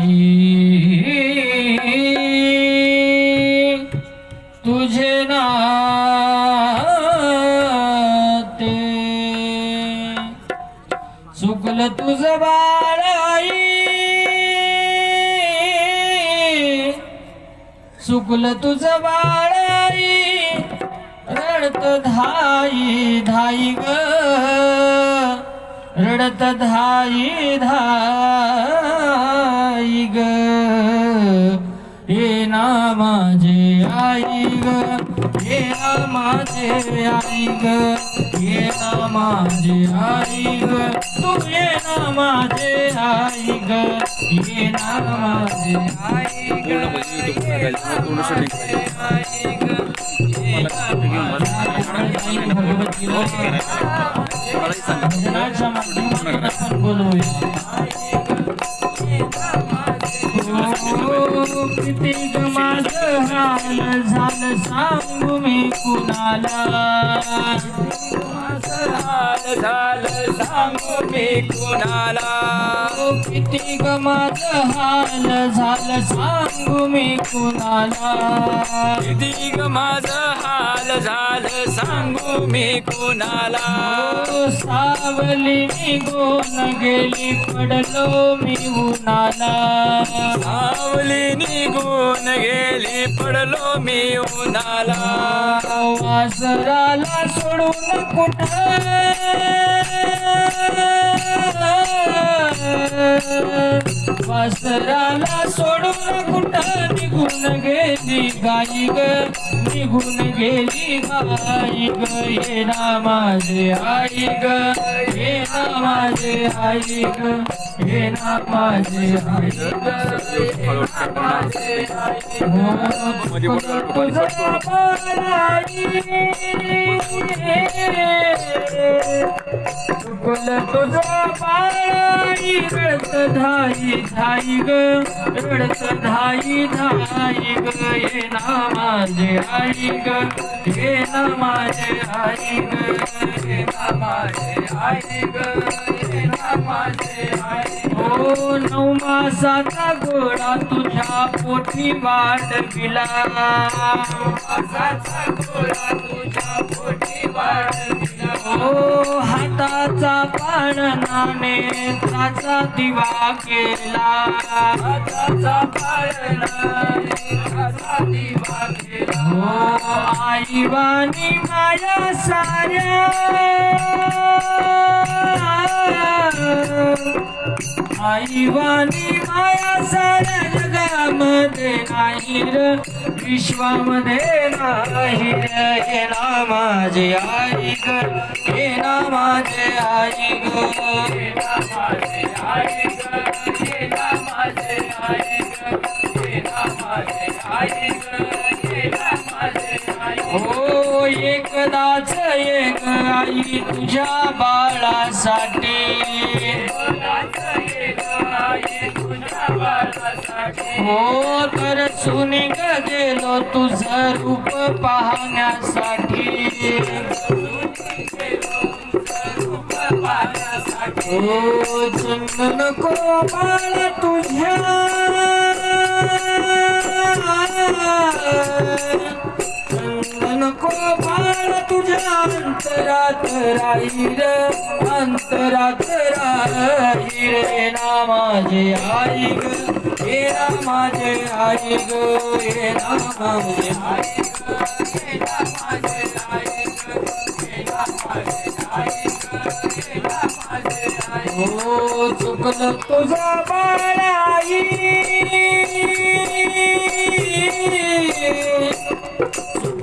नाही। तुझे नाते। चुकलं तुझ बाळाई। चुकलं तुझं बाळ रडत धाई धाई ग। रडत धाई धाई। ग हे ना माझे आई ग हे ना माझे आई ग हे ना माझे आई ग तू ये ना माझे आई ग ये ना माझे आई ग म्हणजे shooting करायचं. मला मलाही सांगा. भजनाच्या माध्यमातून आपण बोलूया. किती माझ हाल झालं सांगू मी कुणाला? हाल झालं सांगू मी कुणाला? किती ग माझं हाल झालं सांगू मी कुणाला? किती ग माझं हाल झालं सांगू मी कुणाला? हो, सावली निघून गेली पडलो मी उन्हाला. सावली निघून गेली पडलो मी उन्हाला. वासराला सोडून कुठ वासराला सोडून कुठं निघून गेली गाई ग? निघून गेली गाई ग ये ना आई ग ये आई ग ये ना माझे आई चुकल तुझा पाळी रडत धाई धाई ग रडत धाई धाई ग ये ना आई ग हे ना माझे आई ग ये ना माझे आई ग ना माझे आई ओ नऊ मासाचा गोडा तुझ्या पोटी वाढविला. मासाचा गोडा तुझ्या पोटी पाळणा नेत्राचा दिवा केला. हाताचा पाळणा नेत्राचा दिवा केला. हो आई वाणी माया साऱ्या. आई वाणी माया साऱ्या जगामध्ये नाही र विश्वामध्ये नाही र ना माझे आई ग. हे ना माझे आई ग. हे माझे आई माझे आई एकदाच एक आई तुझ्या बाळासाठी. हो तर सुने गेलो तुझं रूप पाहण्यासाठी. हो चंदन को बाळ तुझ्या. चंदन को बाळ तुझ्या अंतरात राहीर अंतरात राहील हे ना माझे आई ग. हे ना जय हरे ग हे ना जय हरे ग हे ना जय हरे ग हे ना जय हरे ग हे ना माझे आई. हो चुकलं तुझा बाळाई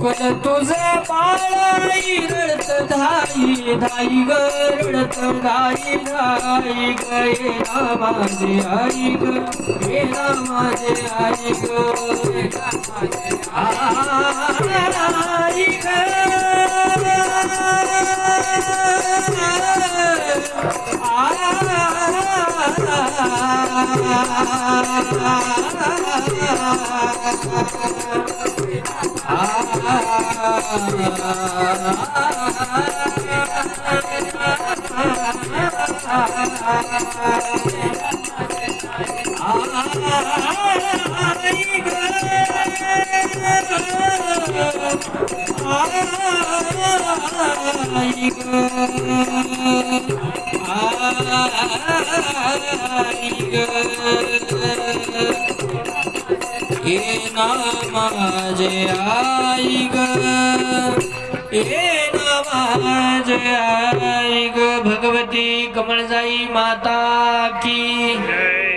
चुकल तुझं बाळाई रडत धाई धाई ग रडत धाई धाई ग ये ना माझे आई ग ये ना माझे आई ग माझे आई ग Ah ना माझे आई ग. माझे आई ग. भगवती कमळजाई माता की.